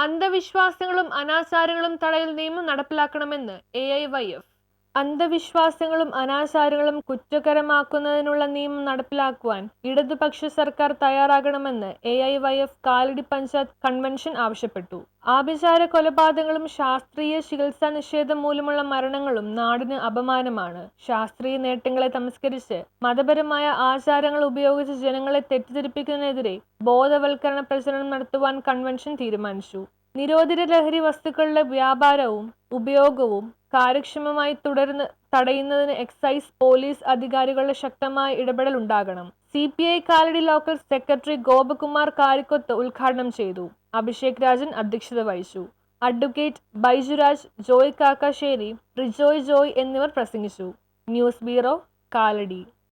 അന്ധവിശ്വാസങ്ങളും അനാചാരങ്ങളും തടയൽ നിയമം നടപ്പിലാക്കണമെന്ന് എ ഐ വൈ എഫ് അന്ധവിശ്വാസങ്ങളും അനാചാരങ്ങളും കുറ്റകരമാക്കുന്നതിനുള്ള നിയമം നടപ്പിലാക്കുവാൻ ഇടതുപക്ഷ സർക്കാർ തയ്യാറാകണമെന്ന് A I Y F Kalady panchayat convention ആവശ്യപ്പെട്ടു. ആഭിചാര കൊലപാതകങ്ങളും ശാസ്ത്രീയ ചികിത്സാ നിഷേധം മൂലമുള്ള മരണങ്ങളും നാടിന് അപമാനമാണ്. ശാസ്ത്രീയ നേട്ടങ്ങളെ തമസ്കരിച്ച് മതപരമായ ആചാരങ്ങൾ ഉപയോഗിച്ച് ജനങ്ങളെ തെറ്റിദ്ധരിപ്പിക്കുന്നതിനെതിരെ ബോധവൽക്കരണ പ്രചരണം നടത്തുവാൻ കൺവെൻഷൻ തീരുമാനിച്ചു. നിരോധിത ലഹരി വസ്തുക്കളുടെ വ്യാപാരവും ഉപയോഗവും കാര്യക്ഷമമായി തുടർന്ന് തടയുന്നതിന് എക്സൈസ് പോലീസ് അധികാരികളുടെ ശക്തമായ ഇടപെടൽ ഉണ്ടാകണം. C P I Kalady local secretary Gopakumar Karikkoth ഉദ്ഘാടനം ചെയ്തു. അഭിഷേക് രാജൻ അധ്യക്ഷത വഹിച്ചു. അഡ്വക്കേറ്റ് ബൈജുരാജ് ജോയ് കാക്കാശ്ശേരി റിജോയ് ജോയ് എന്നിവർ പ്രസംഗിച്ചു. News bureau Kalady.